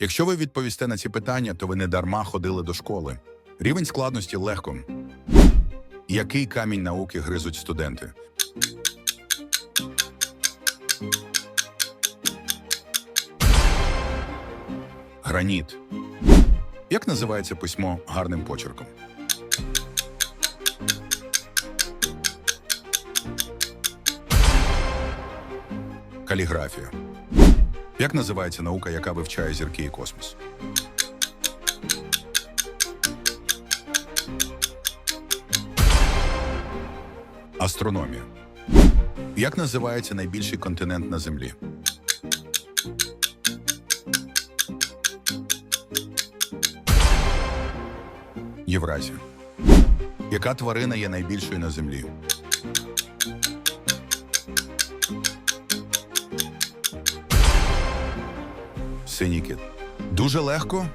Якщо ви відповісте на ці питання, то ви не дарма ходили до школи. Рівень складності легко. Який камінь науки гризуть студенти? Граніт. Як називається письмо гарним почерком? Каліграфія. Як називається наука, яка вивчає зірки і космос? Астрономія. Як називається найбільший континент на Землі? Євразія. Яка тварина є найбільшою на Землі? Синій. Дуже легко.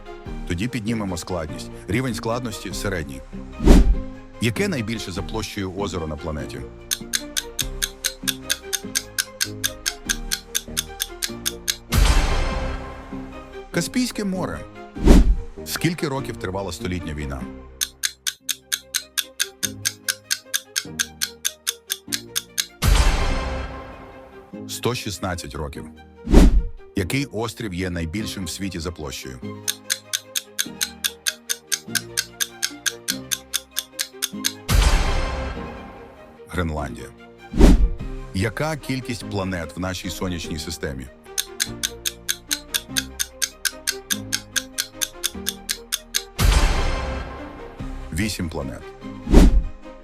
Тоді піднімемо складність. Рівень складності середній. Яке найбільше за площею озеро на планеті? Каспійське море. Скільки років тривала столітня війна? Сто шістнадцять років. Який острів є найбільшим в світі за площею? Гренландія. Яка кількість планет в нашій сонячній системі? Вісім планет.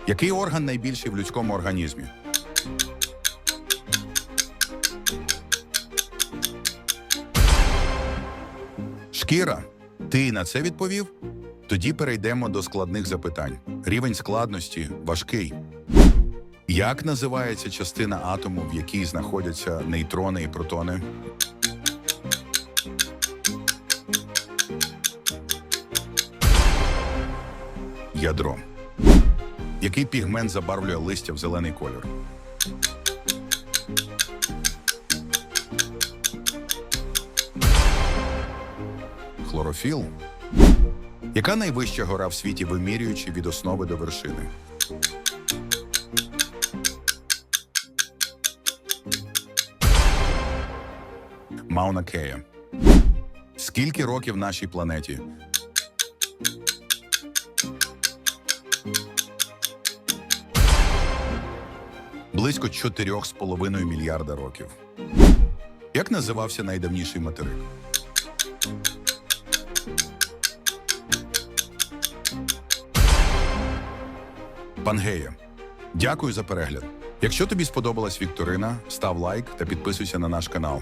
Який орган найбільший в людському організмі? Шкіра, ти на це відповів? Тоді перейдемо до складних запитань. Рівень складності важкий. Як називається частина атому, в якій знаходяться нейтрони і протони? Ядро. Який пігмент забарвлює листя в зелений кольор? Хлорофіл. Яка найвища гора в світі, вимірюючи від основи до вершини? Мауна Кея. Скільки років нашій планеті? Близько 4,5 мільярда років. Як називався найдавніший материк? Пангея. Дякую за перегляд. Якщо тобі сподобалась Вікторина, став лайк та підписуйся на наш канал.